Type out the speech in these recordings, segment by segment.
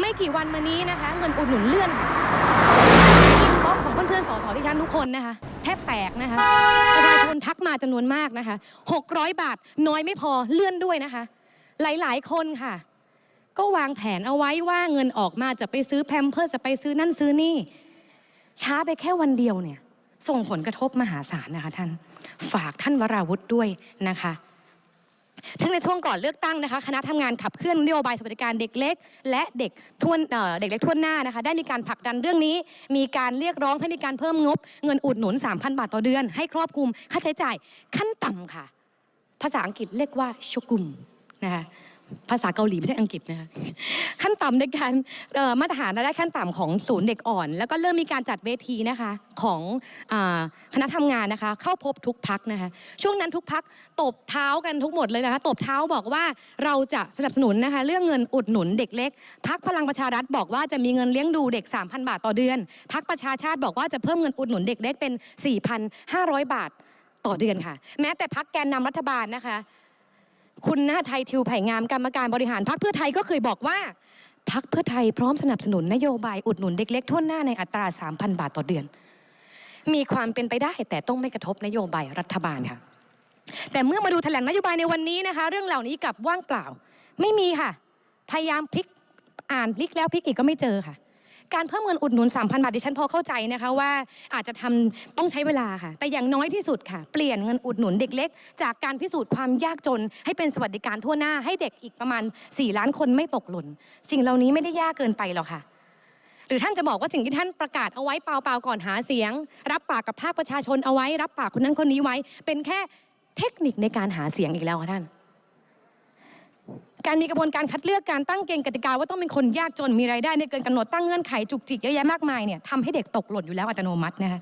ไม่กี่วันมานี้นะคะ เงินอุดหนุนเลื่อนค่ะอินบ็อกของเพื่อนๆสสที่ฉันทุกคนนะคะ แทบแตกนะคะ ประชาชนทักมาจำนวนมากนะคะ 600 บาทน้อยไม่พอเลื่อนด้วยนะคะ หลายๆ คนค่ะ ก็วางแผนเอาไว้ว่าเงินออกมาจะไปซื้อแพมเพิร์สจะไปซื้อนั่นซื้อนี่ ช้าไปแค่วันเดียวเนี่ย ส่งผลกระทบมหาศาลนะคะท่าน ฝากท่านวราวุธด้วยนะคะ ทั้งในช่วงก่อนเลือกตั้งนะคะคณะทำงานขับเคลื่อนนโยบายสวัสดิการเด็กเล็ก และเด็กทวนเเด็กเล็กทวนหน้านะคะ ได้มีการผลักดันเรื่องนี้ มีการเรียกร้องให้มีการเพิ่มงบ เงินอุดหนุน 3,000 บาทต่อเดือน ให้ครอบคลุมค่าใช้จ่ายขั้นต่ำค่ะ ภาษาอังกฤษเรียกว่าชกุมนะคะ ภาษาเกาหลีไม่ใช่อังกฤษนะคะขั้นต่ำในการมาตรฐานรายได้ขั้นต่ำของศูนย์เด็กอ่อน แล้วก็เริ่มมีการจัดเวทีนะคะของคณะทำงานนะคะ เข้าพบทุกพักนะคะ ช่วงนั้นทุกพักตบเท้ากันทุกหมดเลยนะคะตบเท้าบอกว่าเราจะสนับสนุนนะคะ เรื่องเงินอุดหนุนเด็กเล็กพักพลังประชารัฐบอกว่าจะมีเงินเลี้ยงดูเด็ก 3,000 บาทต่อเดือนพักประชาชาติบอกว่าจะเพิ่มเงินอุดหนุนเด็กเล็กเป็น 4,500 บาทต่อเดือนค่ะ แม้แต่พักแกนนำรัฐบาลนะคะ คุณหน้าไทยทิวไผ่งามกรรมการบริหารพรรคเพื่อไทยก็เคยบอกว่าพรรคเพื่อไทยพร้อมสนับสนุนนโยบายอุดหนุนเด็กเล็กทั่วหน้าในอัตรา 3,000 บาทต่อเดือน มีความเป็นไปได้แต่ต้องไม่กระทบนโยบายรัฐบาลค่ะ แต่เมื่อมาดูแถลงนโยบายในวันนี้นะคะ เรื่องเหล่านี้กลับว่างเปล่า ไม่มีค่ะ พยายามพลิกอ่านพลิกแล้วพลิกอีกก็ไม่เจอค่ะ การเพิ่มเงินอุดหนุน 3,000 บาทดิฉันพอเข้าใจนะคะว่าอาจจะทำต้องใช้เวลาค่ะ แต่อย่างน้อยที่สุดค่ะ เปลี่ยนเงินอุดหนุนเด็กเล็ก จากการพิสูจน์ความยากจน ให้เป็นสวัสดิการทั่วหน้าให้เด็กอีกประมาณ 4 ล้านคนไม่ตกหล่น สิ่งเหล่านี้ไม่ได้ยากเกินไปหรอกค่ะหรือท่านจะบอกว่าสิ่งที่ท่านประกาศเอาไว้เปล่าๆก่อนหาเสียง รับปากกับภาคประชาชนเอาไว้ รับปากคนนั้นคนนี้ไว้ เป็นแค่เทคนิคในการหาเสียงอีกแล้วค่ะท่าน การมีกระบวนการคัดเลือกการตั้งเกณฑ์กติกาว่าต้องเป็นคนยากจนมีรายได้ไม่เกินกำหนดตั้งเงื่อนไขจุกจิกเยอะแยะมากมายเนี่ยทำให้เด็กตกหล่นอยู่แล้วอัตโนมัตินะคะ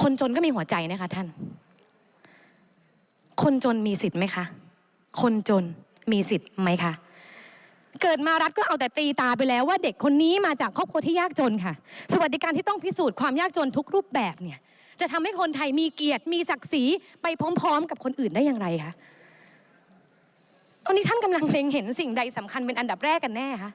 คนจนก็มีหัวใจนะคะท่าน คนจนมีสิทธิ์ไหมคะ คนจนมีสิทธิ์ไหมคะเกิดมารัฐก็เอาแต่ตีตาไปแล้วว่าเด็กคนนี้มาจากครอบครัวที่ยากจนค่ะ สวัสดิการที่ต้องพิสูจน์ความยากจนทุกรูปแบบเนี่ย จะทำให้คนไทยมีเกียรติมีศักดิ์ศรีไปพร้อม ๆ กับคนอื่นได้อย่างไรคะ ตอนนี้ท่านกำลังเล็งเห็นสิ่งใดสำคัญเป็นอันดับแรกกันแน่คะ